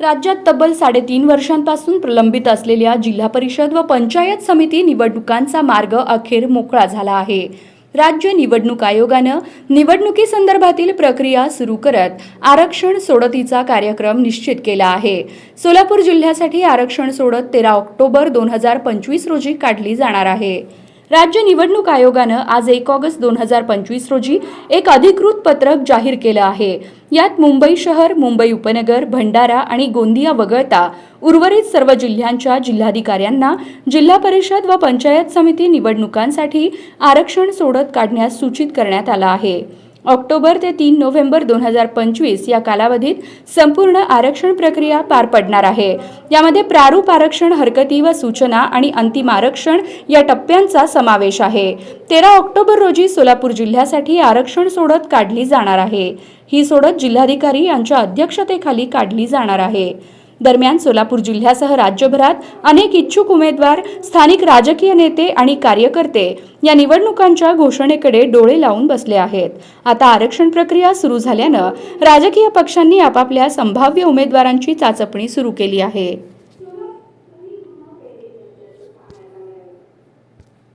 राज्यात तब्बल साडेतीन वर्षांपासून प्रलंबित असलेल्या जिल्हा परिषद व पंचायत समिती निवडणुकांचा मार्ग अखेर मोकळा झाला आहे. राज्य निवडणूक आयोगानं निवडणुकीसंदर्भातील प्रक्रिया सुरू करत आरक्षण सोडतीचा कार्यक्रम निश्चित केला आहे. सोलापूर जिल्ह्यासाठी आरक्षण सोडत तेरा ऑक्टोबर दोन हजार पंचवीस रोजी काढली जाणार आहे. राज्य निवडणूक आयोगानं आज एक ऑगस्ट दोन हजार पंचवीस रोजी एक अधिकृत पत्रक जाहीर केलं आहे. यात मुंबई शहर मुंबई उपनगर भंडारा आणि गोंदिया वगळता उर्वरित सर्व जिल्ह्यांच्या जिल्हाधिकाऱ्यांना जिल्हा परिषद व पंचायत समिती निवडणुकांसाठी आरक्षण सोडत काढण्यास सूचित करण्यात आलं आहे. ऑक्टोबर ते तीन नोव्हेंबर दोन हजार पंचवीस या कालावधीत संपूर्ण आरक्षण प्रक्रिया पार पडणार आहे. यामध्ये प्रारूप आरक्षण हरकती व सूचना आणि अंतिम आरक्षण या टप्प्यांचा समावेश आहे. तेरा ऑक्टोबर रोजी सोलापूर जिल्ह्यासाठी आरक्षण सोडत काढली जाणार आहे. ही सोडत जिल्हाधिकारी यांच्या अध्यक्षतेखाली काढली जाणार आहे. दरम्यान सोलापूर जिल्ह्यासह राज्यभरात अनेक इच्छुक उमेदवार स्थानिक राजकीय नेते आणि कार्यकर्ते या निवडणुकांच्या घोषणेकडे डोळे लावून बसले आहेत. आता आरक्षण प्रक्रिया सुरू झाल्यानं राजकीय पक्षांनी आपापल्या संभाव्य उमेदवारांची चाचपणी सुरू केली आहे.